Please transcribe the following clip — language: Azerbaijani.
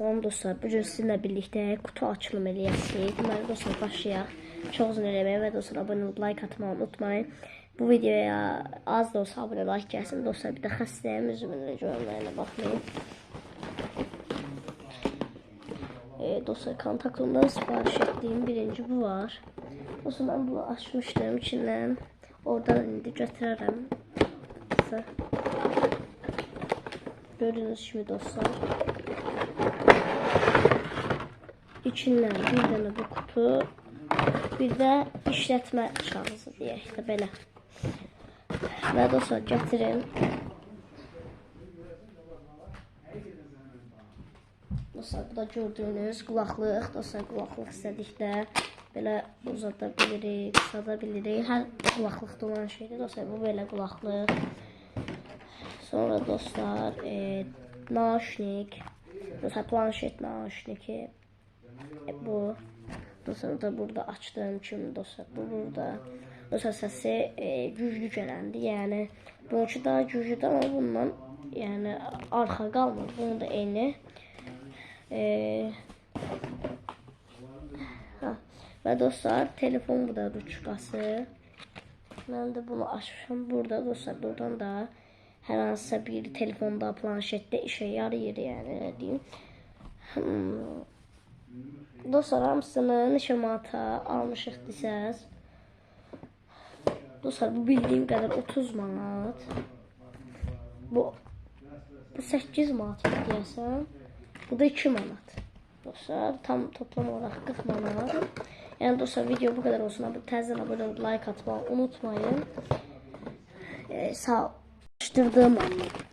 Salam dostlar, bu gün sizinlə birlikdə kutu açılım eləyəcəyik. Deməli dostlar, başlayaq. Çox uzun eləməyə və dostlar abunə olub like atmağı unutmayın. Bu videoya az da olsa abunə like gəlsin dostlar. Bir də xəstəyəm, üzümün görməyinə baxmayın. E, dostlar, kontaktımda sipariş etdiyim birinci bu var. Dostlar, mən bunu açmışdım içindən. Oradan indi götürərəm. Sizə. Gördüğünüz gibi dostlar. İçindən bir dənə bu kutu, bir də işlətmə kağızı deyək də belə. Və dostlar gətirin. Dostlar bu da gördüyünüz qulaqlıq. Dostlar qulaqlıq istədikdə belə uzada bilirik, qısada bilirik. Hər qulaqlıqda olan şeydir. Dostlar bu belə qulaqlıq. Sonra dostlar e, naşnik. Dostlar planşet naşniki. Bu. Dostlar da burada açtığım kimi bu burada. Dostlar səsi e, güclü gələndi. Yəni bununki daha güclüdür amma bundan yəni arxa qalmır. Bunun da eyni. E, ha. Və dostlar telefon burada ruçkası. Mən də bunu açmışam burada dostlar. Buradan da hər hansısa bir telefonda, planşetdə işə yarayır yəni deyim. Hmm. Dostlar hamısını neçə manata almışıq desəz. Dostlar bu bildiyim qədər 30 manat. Bu bu 8 manat deyəsən. Bu da 2 manat. Dostlar tam toplam olaraq 40 manat. Yəni dostlar video bu qədər olsun. Abi təzədən abunə olub like atmağı unutmayın. Ee, sağ ol. Açtırdığım anlamda.